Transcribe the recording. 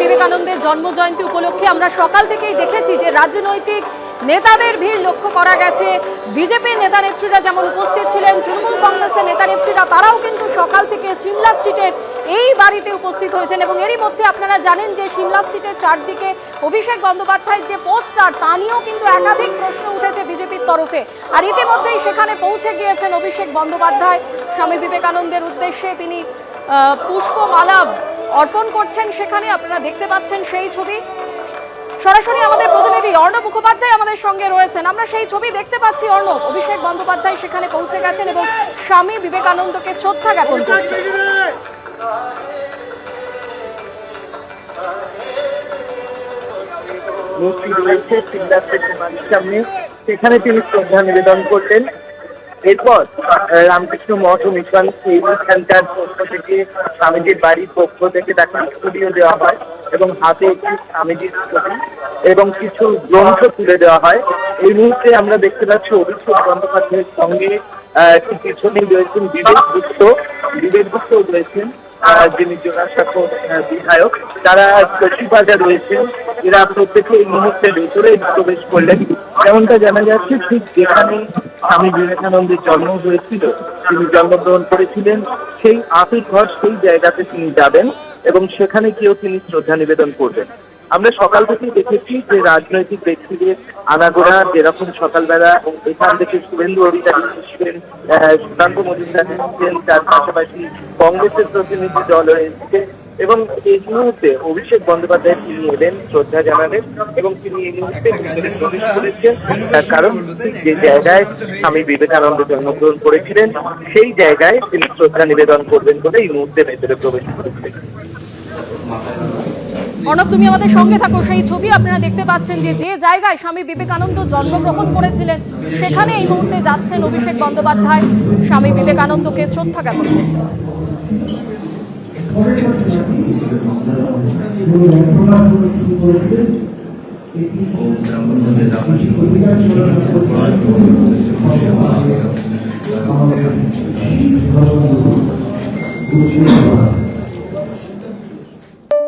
বিবেকানন্দের জন্মজয়ন্তী উপলক্ষে আমরা সকাল থেকেই দেখেছি যে রাজনৈতিক নেতাদের ভিড় লক্ষ্য করা গেছে। বিজেপির নেতা নেত্রীরা যেমন উপস্থিত ছিলেন, তৃণমূল কংগ্রেসের নেতা নেত্রীরা, তারাও কিন্তু সকাল থেকে সিমলা স্ট্রিটের এই বাড়িতে উপস্থিত হয়েছেন এবং এরই মধ্যে আপনারা জানেন যে সিমলা স্ট্রিটের চারদিকে অভিষেক বন্দ্যোপাধ্যায়ের যে পোস্টার, তা নিয়েও কিন্তু একাধিক প্রশ্ন উঠেছে বিজেপির তরফে। আর ইতিমধ্যেই সেখানে পৌঁছে গিয়েছেন অভিষেক বন্দ্যোপাধ্যায় স্বামী বিবেকানন্দের উদ্দেশ্যে। তিনি পুষ্পমালা অর্পণ করছেন সেখানে, আপনারা দেখতে পাচ্ছেন সেই ছবি। সরাসরি আমাদের প্রতিনিধি অর্ণব মুখোপাধ্যায় আমাদের সঙ্গে রয়েছেন। আমরা সেই ছবি দেখতে পাচ্ছি অর্ণব। অভিষেক বন্দ্যোপাধ্যায় সেখানে পৌঁছে গেছেন এবং স্বামী বিবেকানন্দকে শ্রদ্ধা জ্ঞাপন করছেন। সেখানে তিনি শ্রদ্ধা নিবেদন করলেন। এরপর রামকৃষ্ণ মঠ ও মিশন এইখানকার পক্ষ থেকে স্বামীজির বাড়ির পক্ষ থেকে তাকে স্টুডিও দেওয়া হয় এবং হাতে একটি স্বামীজির ছবি এবং কিছু গ্রন্থ তুলে দেওয়া হয়। এই মুহূর্তে আমরা দেখতে পাচ্ছি অভিষেক বন্দ্যোপাধ্যায়ের সঙ্গে আহ, একটি পিছনে রয়েছেন বিবেক গুপ্ত। বিবেক গুপ্ত রয়েছেন। যিনি বিধায়ক, তারা কচিবাজার রয়েছেন। এরা প্রত্যেকে এই মুহূর্তে ভেতরে প্রবেশ করলেন। যেমনটা জানা যাচ্ছে, ঠিক যেখানে স্বামী বিবেকানন্দের জন্ম হয়েছিল, তিনি জন্মগ্রহণ করেছিলেন, সেই আপিল ঘর সেই জায়গাতে তিনি যাবেন এবং সেখানে গিয়েও তিনি শ্রদ্ধা নিবেদন করবেন। আমরা সকাল থেকেই দেখেছি যে রাজনৈতিক ব্যক্তিদের আনাগোড়া যেরকম সকালবেলা এখান থেকে শুভেন্দু অধিকারী এসেছিলেন সুকান্ত মজুমদার এসেছেন তার পাশাপাশি কংগ্রেসের প্রতিনিধি দল এসেছে এবং এই মুহূর্তে অভিষেক বন্দ্যোপাধ্যায় তিনি এলেন, শ্রদ্ধা জানালেন এবং তিনি এই মুহূর্তে প্রবেশ করেছেন। তার কারণ যে জায়গায় স্বামী বিবেকানন্দ জন্মগ্রহণ করেছিলেন, সেই জায়গায় তিনি শ্রদ্ধা নিবেদন করবেন বলে এই মুহূর্তে ভেতরে প্রবেশ করেছিলেন। অর্ণব, তুমি আমাদের সঙ্গে থাকো। সেই ছবি আপনারা দেখতে পাচ্ছেন যে যে জায়গায় স্বামী বিবেকানন্দ জন্মগ্রহণ করেছিলেন, সেখানে এই মুহূর্তে যাচ্ছেন অভিষেক বন্দ্যোপাধ্যায়। স্বামী বিবেকানন্দকে শ্রদ্ধা জ্ঞাপন করতে।